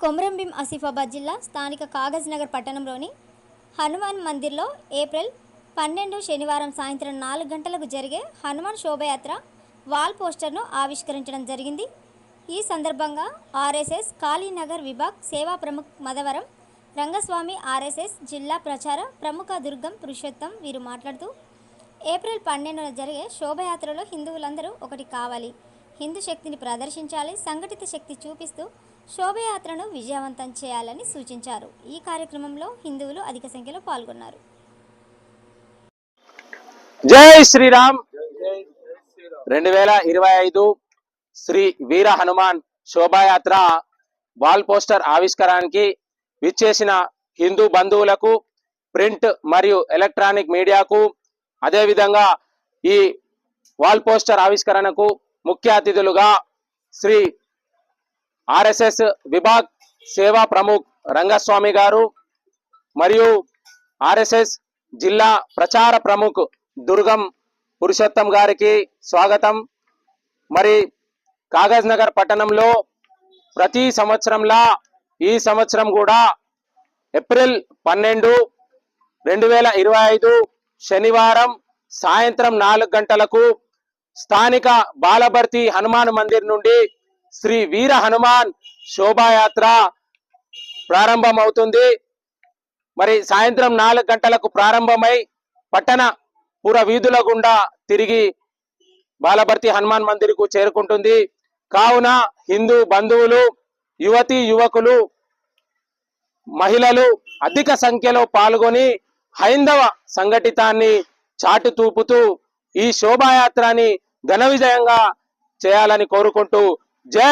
కొమరంభీం ఆసిఫాబాద్ జిల్లా స్థానిక కాగజ్ నగర్ పట్టణంలోని హనుమాన్ మందిర్లో ఏప్రిల్ పన్నెండు శనివారం సాయంత్రం నాలుగు గంటలకు జరిగే హనుమాన్ శోభయాత్ర వాల్ పోస్టర్ను ఆవిష్కరించడం జరిగింది. ఈ సందర్భంగా ఆర్ఎస్ఎస్ కాళీనగర్ విభాగ్ సేవా ప్రముఖ్ మదవరం రంగస్వామి ఆర్ఎస్ఎస్ జిల్లా ప్రచార ప్రముఖ దుర్గం పురుషోత్తం వీరు మాట్లాడుతూ ఏప్రిల్ పన్నెండున జరిగే శోభయాత్రలో హిందువులందరూ ఒకటి కావాలి. హిందూ శక్తిని ప్రదర్శించాలి సంఘటిత శక్తి చూపిస్తూ శోభయాత్రను విజయవంతం చేయాలని సూచించారు. ఈ కార్యక్రమంలో హిందువులు అధిక సంఖ్యలో పాల్గొన్నారు. జై శ్రీరామ్. రెండు వేల ఇరవై ఐదు శ్రీ వీర హనుమాన్ శోభాయాత్ర వాల్ పోస్టర్ ఆవిష్కరణకి విచ్చేసిన హిందూ బంధువులకు ప్రింట్ మరియు ఎలక్ట్రానిక్ మీడియాకు అదేవిధంగా ఈ వాల్ పోస్టర్ ఆవిష్కరణకు ముఖ్య అతిథులుగా శ్రీ ఆర్ఎస్ఎస్ విభాగ్ సేవా ప్రముఖ్ రంగస్వామి గారు మరియు ఆర్ఎస్ఎస్ జిల్లా ప్రచార ప్రముఖ్ దుర్గం పురుషోత్తం గారికి స్వాగతం. మరి కాగజ్ నగర్ పట్టణంలో ప్రతి సంవత్సరంలా ఈ సంవత్సరం కూడా ఏప్రిల్ పన్నెండు రెండు వేల ఇరవై ఐదు శనివారం సాయంత్రం నాలుగు గంటలకు స్థానిక బాలభర్తి హనుమాన్ మందిర్ నుండి శ్రీ వీర హనుమాన్ శోభాయాత్ర ప్రారంభమవుతుంది. మరి సాయంత్రం నాలుగు గంటలకు ప్రారంభమై పట్టణ పుర వీధుల గుండా తిరిగి బాలభర్తి హనుమాన్ మందిర్కు చేరుకుంటుంది. కావున హిందూ బంధువులు యువతి యువకులు మహిళలు అధిక సంఖ్యలో పాల్గొని హైందవ సంఘటితాన్ని చాటు తూపుతూ ఈ శోభాయాత్రని ఘన విజయంగా చేయాలని కోరుకుంటూ జై